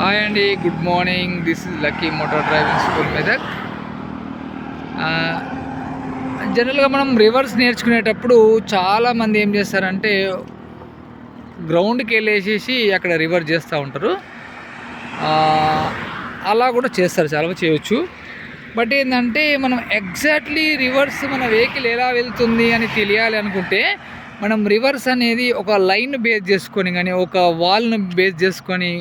Hi అండి good morning this is lucky motor driving school Medak జనరల్గా మనం reverse నేర్చుకునేటప్పుడు చాలామంది ఏం చేస్తారంటే గ్రౌండ్కి వెళ్ళేసేసి అక్కడ రివర్స్ చేస్తూ ఉంటారు. అలా కూడా చేస్తారు చాలా చేయొచ్చు. బట్ ఏంటంటే మనం ఎగ్జాక్ట్లీ రివర్స్ మన వెహికల్ ఎలా వెళ్తుంది అని తెలియాలి అనుకుంటే మనం రివర్స్ అనేది ఒక లైన్ బేస్ చేసుకొని కానీ ఒక వాల్ను బేస్ చేసుకొని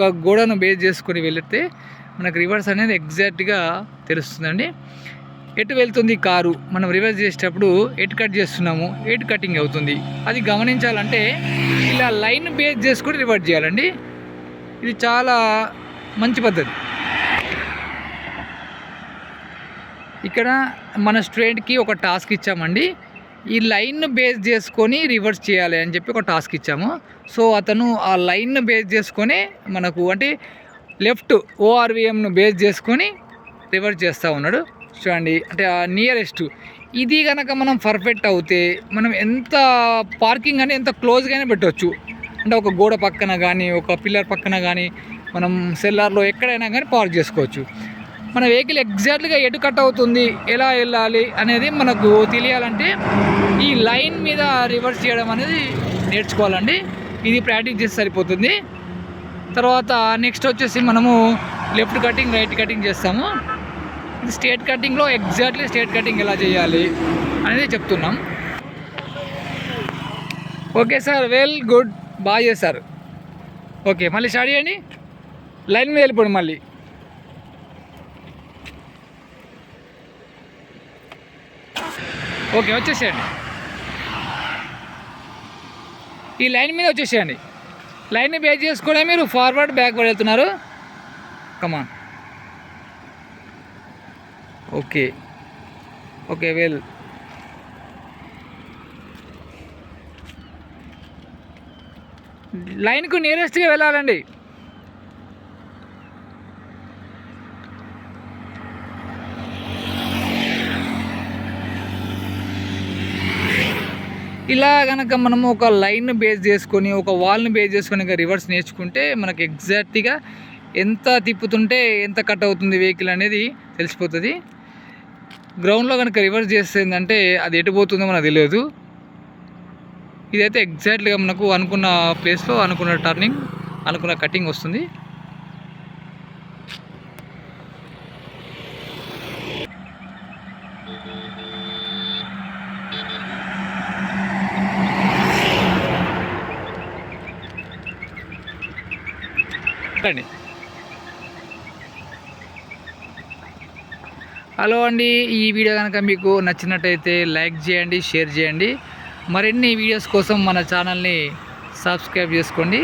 ఒక గోడను బేస్ చేసుకొని వెళితే మనకు రివర్స్ అనేది ఎగ్జాక్ట్గా తెలుస్తుందండి. ఎటు వెళ్తుంది కారు? మనం రివర్స్ చేసేటప్పుడు ఎటు కట్ చేస్తున్నాము? ఎటు కటింగ్ అవుతుంది? అది గమనించాలంటే ఇలా లైన్ బేస్ చేసుకొని రివర్స్ చేయాలండి. ఇది చాలా మంచి పద్ధతి. ఇక్కడ మన స్టూడెంట్కి ఒక టాస్క్ ఇచ్చామండి. ఈ లైన్ బేస్ చేసుకొని రివర్స్ చేయాలి అని చెప్పి ఒక టాస్క్ ఇచ్చాము. సో అతను ఆ లైన్ బేస్ చేసుకొని మనకు అంటే లెఫ్ట్ ఓఆర్విఎంను బేస్ చేసుకొని రివర్స్ చేస్తూ ఉన్నాడు. చూడండి అంటే ఆ నియరెస్ట్. ఇది కనుక మనం పర్ఫెక్ట్ అవుతే మనం ఎంత పార్కింగ్ అని ఎంత క్లోజ్గానే పెట్టవచ్చు అంటే ఒక గోడ పక్కన కానీ ఒక పిల్లర్ పక్కన కానీ మనం సెల్లార్లో ఎక్కడైనా కానీ పార్క్ చేసుకోవచ్చు. మన వెహికల్ ఎగ్జాక్ట్గా ఎటు కట్ అవుతుంది ఎలా వెళ్ళాలి అనేది మనకు తెలియాలంటే ఈ లైన్ మీద రివర్స్ చేయడం అనేది నేర్చుకోవాలండి. ఇది ప్రాక్టీస్ చేస్తే సరిపోతుంది. తర్వాత నెక్స్ట్ వచ్చేసి మనము లెఫ్ట్ కటింగ్ రైట్ కటింగ్ చేస్తాము. ఇది స్టేట్ కటింగ్లో ఎగ్జాక్ట్లీ స్టేట్ కటింగ్ ఎలా చేయాలి అనేది చెప్తున్నాం. Okay sir well good. బాగా చేశారు. ఓకే మళ్ళీ స్టార్ట్ చేయండి. లైన్ మీద వెళ్ళిపోండి మళ్ళీ. ఓకే వచ్చేసేయండి. ఈ లైన్ మీద వచ్చేసేయండి. లైన్ని బేస్ చేసుకునే మీరు ఫార్వర్డ్ బ్యాక్వర్డ్ వెళ్తున్నారు. Come on okay. Okay well. లైన్కు నియరెస్ట్గా వెళ్ళాలండి. ఇలా కనుక మనము ఒక లైన్ బేస్ చేసుకొని ఒక వాల్ని బేస్ చేసుకొని రివర్స్ నేర్చుకుంటే మనకి ఎగ్జాక్ట్గా ఎంత తిప్పుతుంటే ఎంత కట్ అవుతుంది వెహికల్ అనేది తెలిసిపోతుంది. గ్రౌండ్లో కనుక రివర్స్ చేస్తే ఏంటంటే అది ఎటు పోతుందో మనకు తెలియదు. ఇదైతే ఎగ్జాక్ట్లీగా మనకు అనుకున్న ప్లేస్లో అనుకున్న టర్నింగ్ అనుకున్న కటింగ్ వస్తుంది. రండి హలో అండి ఈ వీడియో కనుక మీకు నచ్చినట్టయితే లైక్ చేయండి షేర్ చేయండి. మరిన్ని వీడియోస్ కోసం మన ఛానల్ని సబ్స్క్రైబ్ చేసుకోండి.